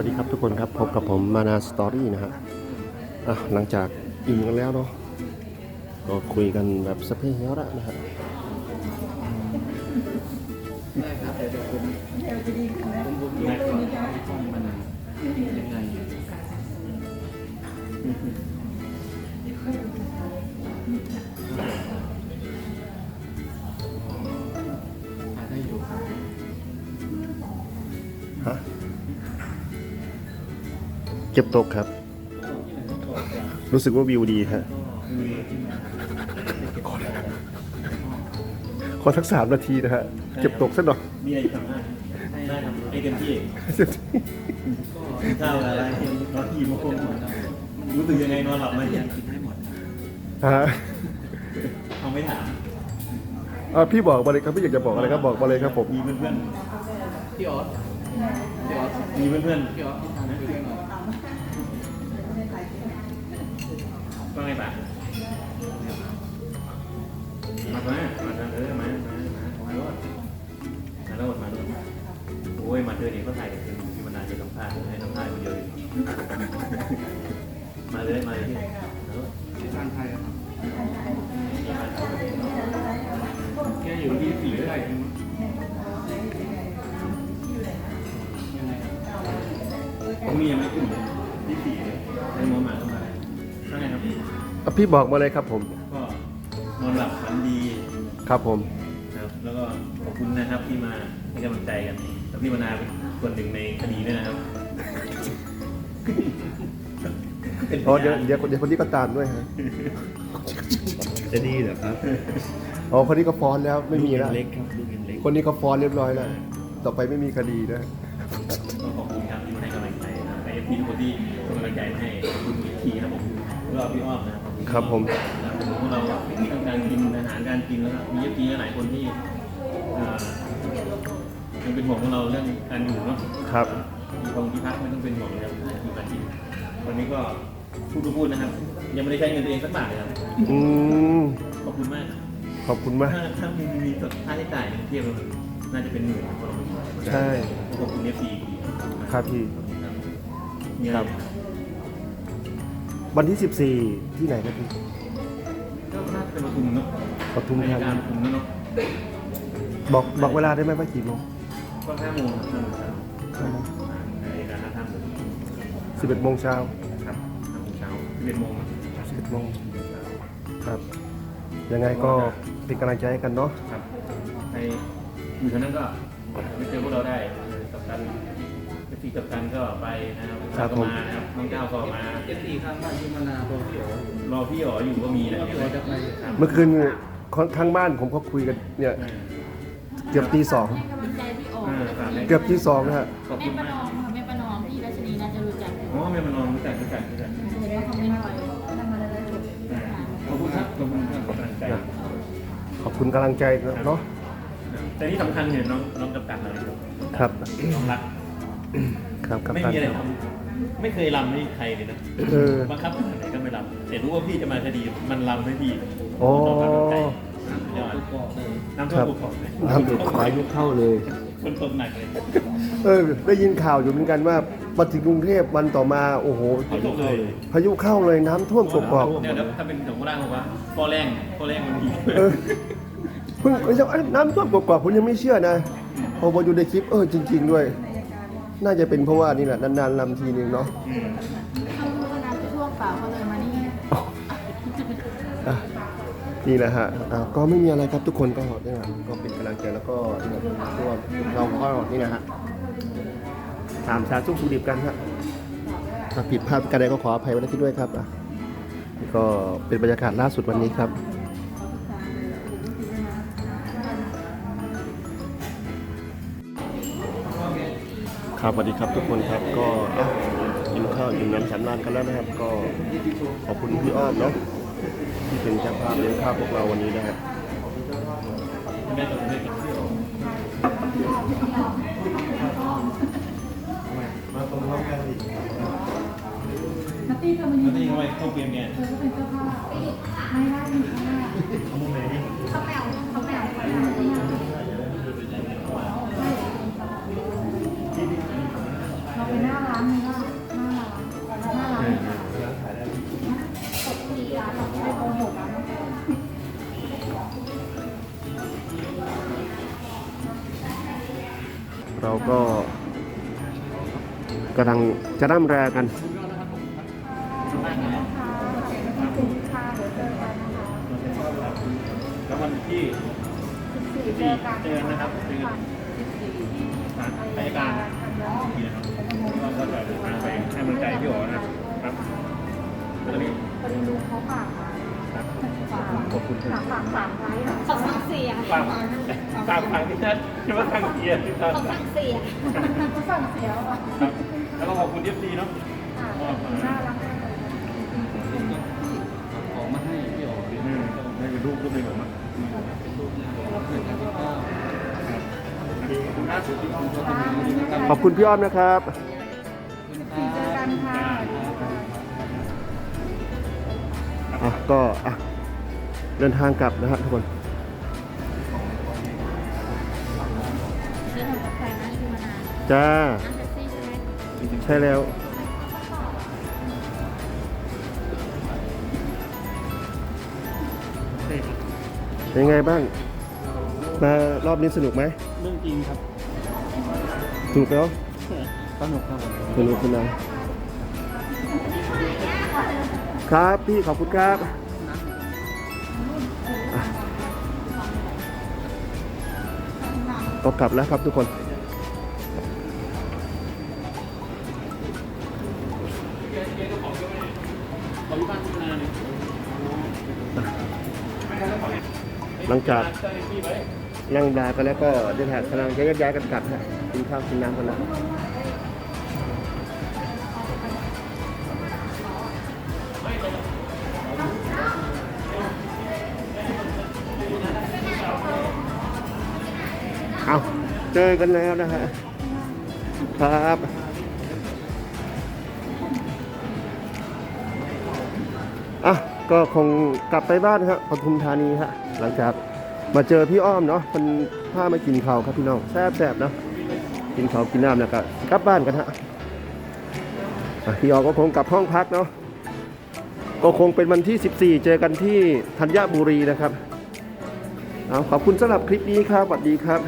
วัสดีครับทุกคนครับพบกับผมมานาสตอรี่นะฮะอะหลังจากอิ่มกันแล้วเนาะก็คุยกันแบบสเปเชียลละนะฮะได้ครับเดี๋ยวเดี๋ยวผมผมผมดูก่อนห้องมันยังไงหาได้อยู่ฮะ เก็บตกครับ รู้สึกว่าวิวดีฮะขอทักสามนาทีนะฮะ เก็บตกสักหน่อยมีอะไรสามารถได้ครับให้เต็มที่ข้าวอะไรนอนกี่โมงรู้สึกยังไงนอนหลับไหมยังกินได้หมดฮะเอาไม่ถามเอ่อพี่บอกมาเลยครับพี่อยากจะบอกอะไรครับบอกมาเลยครับผมมีเพื่อนพี่ออสพี่ออสๆมีเพื่อนพี่ออส ที่ทำคุยด้วยหน่อยๆก็ไงปะมามามาเออมามามามาโลดมาโลดมาโลดโอ้ยมาเจอเด็กก็ถ่ายกันเป็นพี่มนาจะสัมภาษณ์ให้สัมภาษณ์คนเดียวมาเลยมาเลยพี่ที่ทางไทยครับแกอยู่ที่สี่ได้ อะพี่บอกมาเลยครับผม ก็นอนหลับฝันดีครับผม นะครับแล้วก็ขอบคุณนะครับที่มาให้กำลังใจกันแล้วพี่มนาเป็นส่วนหนึ่งในคดีด้วยนะครับเป็นอ๋อพเดี๋ยวยานเดี๋ยวเดี๋ยวคนนี้ก็ตามด้วยฮะ จะดีเหรอครับอ๋อคนนี้ก็ฟ้อนแล้วไม่มีแล้ว ลูกยังเล็กครับลูกยังเล็กคนนี้ก็ฟ้อนเรียบร้อยแล้ว ต่อไปไม่มีคดีนะ ก็ขอบคุณครับที่มาให้กำลังใจนะครับให้พี่ทุกคนที่ส่งกำลังใจมาให้ขอบคุณอีกทีนะครับผมแล้วก็พี่อ้อมนะครับขอณ ครับผมนะครับพวกเราทำการกินอาหารการกินแล้วก็มีเอฟซีหลายคนที่อ่ายังเป็นห่วงพวกเราเรื่องการอยู่เนาะครับ มีของที่พักไม่ต้องเป็นห่วงเลยครับอยู่การกินวันนี้ก็พูดก็พูดนะครับ ยังไม่ได้ใช้เงินตัวเองสักบาทเลยครับอืม ขอบคุณมากครับขอบคุณมาก ถ้าถ้ามีมีค่าใช้จ่ายเทียบกันน่าจะเป็นหมื่นครับใช่ ขอบคุณเอฟซีครับพี่ มีอะคไรรับ วันที่ 14 ที่ไหนครับพี่ก็น่าจะเป็นปทุมเนาะปทุมธาการนีปทุมเนาะบอกบอกเวลาได้ไหมว่ากี่โมงก็ห้าโมงห้าโมงเช้าห้าโมงในการท่าท่ามสิบเอ็ดโมงเช้าครับห้าโมงเช้าสิบเอ็ดโมงสิบเอ็ดโมงครับยังไงก็เป็นกำลังใจให้กันเนาะครับใครอยู่ทางนั้นก็ไม่เจอพวกเราได้กับกันเอฟซีกับกันก็ไปนะครับก็มานะครับน้องเจ้าก็มาเอฟซีข้างบ้านที่มานาตัวพี่ออสรอพี่อ๋ออยู่ก็มีแหละพี่ออสจะไปครับเมื่อคืนข้างบ้านผมก็คุยกันเนี่ยเกือบตีสองให้กำลังใจพี่โอ๋อ่าครับเกือบตีสองนะฮะขอบแม่คุณประมากนอมค่ะแม่ประนอมพี่รัชนีน่าจะรู้จักอ๋อแม่มานอนรู้จักรู้จักรู้จักเห็นว่าคอมเมนต์ไปนั่นมาแล้วอ่าขอบคุณครับขอบคุณครับขอบคุณใจขอบคุณกำลังใจเนาะแต่ที่สำคัญเนี่ยน้องน้องกับกันอะไรครับครับ น้องรัก ครับครับไม่ท่านมีอะไรทำไม่เคยรำให้ใครเลยนะเออบังคับขนาดไหนก็ไม่รำแต่รู้ว่าพี่จะมาคดีมันรำให้พี่โอ้น้องรักน้ำใจยอดตัวกรอบเลยน้ำท่วมภูเขาเลยน้ำท่วมขวายุเข้าเลยคนตกหนักเลยเออได้ยินข่าวอยู่เหมือนกันว่ามาถึงกรุงเทพวันต่อมาโอ้โหเขาตกเลยพายุเข้าเลยน้ำท่วมกกอกเดี๋ยวถ้าเป็นของโบราณบอกว่าพ่อแรงพ่อแรงมันมีเออเพิ่งเอ้ยเอ้ยน้ำท่วมกกอกผมยังไม่เชื่อนะพอมาดูในคลิปเออจริง ๆ ด้วย น่าจะเป็นเพราะว่านี่แหละนานๆลำทีนึงเนาะเขารู้ว่าน้ำจะท่วมเปล่าเขาเลยมานี่อะนี่แหละฮะอะก็ไม่มีอะไรครับทุกคนก็นี่นะก็เป็นกำลังใจแล้วก็นี่นะพวกเราก็นี่นะฮะถามสาธุสุขดิบกันฮะถ้าผิดพลาดกันใดก็ขออภัยไว้ณที่ด้วยครับอะนี่ก็เป็นบรรยากาศล่าสุดวันนี้ครับ ครับสวัสดีครับทุกคนครับก็อะกินข้าวกินน้ำฉันรานกันแล้วนะครับ ก็ขอบคุณพี่อ้อมเนาะที่เป็นเจ้าภาพเลี้ยงข้าวพวกเราวันนี้นะฮะแม่ตกเลยมาตรงพร้อมกันดินัตตี้เธอมาแล้ยืวนนี่ทำไมเข้าเกมเนี่ยเธอก็เป็นเจ้าภาพไม่ได้หนึ่งข้างหน้าเอามุมไหนดิเขาแปลเขาแปล กำลังจะร่ำแรกันแล้ววันที่สี่เจอกันเจอนะครับเจอกันศาลอายการนี่นะครับเราก็จะเดินทางไปให้กำลังใจพี่โอ๋นะครับแล้วนนี้พอดีลุงเขาฝากมาครับฝากขอบคุณคฝารักบฝากฝากไว้สองสามสี่อะฝากฝากฝากที่นั่นที่ว่าทางเกียร์ที่ทางสองสามสี่อะเขางเสียว อบคุณเอฟซีเนาะน่ารักมากเลยของมาให้พี่โอ๋อืมนี่เป็นรูปรูปในผมอะอืมขอบคุณครับขอบคุณพี่อ้อมนะครับสี่เจอกันค่ะอะก็อะเดินทางกลับนะฮะทุกคนซื้อหนูกับใครนะชื่อมานานจ้านั่งแท็กซี่ใช่ไหมใช่แล้ว เป็นไงบ้าง มารอบนี้สนุกไหมเรื่องจริงครับสนุกแล้วสนุกครับผมสนุกคุณนายครับพี่ขอบคุณครับอะก็กลับแล้วครับทุกคนขออยู่บ้านที่นาเนี่ หลังจากนั่งดากันแล้วก็เดินทางกำลังจะแยกย้ายกันกลับฮะกินข้าวกินน้ำกันแล้วเอาเจอกันแล้วนะฮะครับอะ ก็คงกลับไปบ้านครับปทุมธานีฮะหลังจากมาเจอพี่อ้อมเนาะมันพามากินข้าวครับพี่น้องแซ่บแซ่บๆเนาะกินข้าวกินน้ำแล้วก็กลับบ้านกันฮะอะพี่อ้อมก็คงกลับห้องพักเนาะก็คงเป็นวันที่ 14 เจอกันที่ธัญบุรีนะครับเอาขอบคุณสำหรับคลิปนี้ครับสวัสดีครับ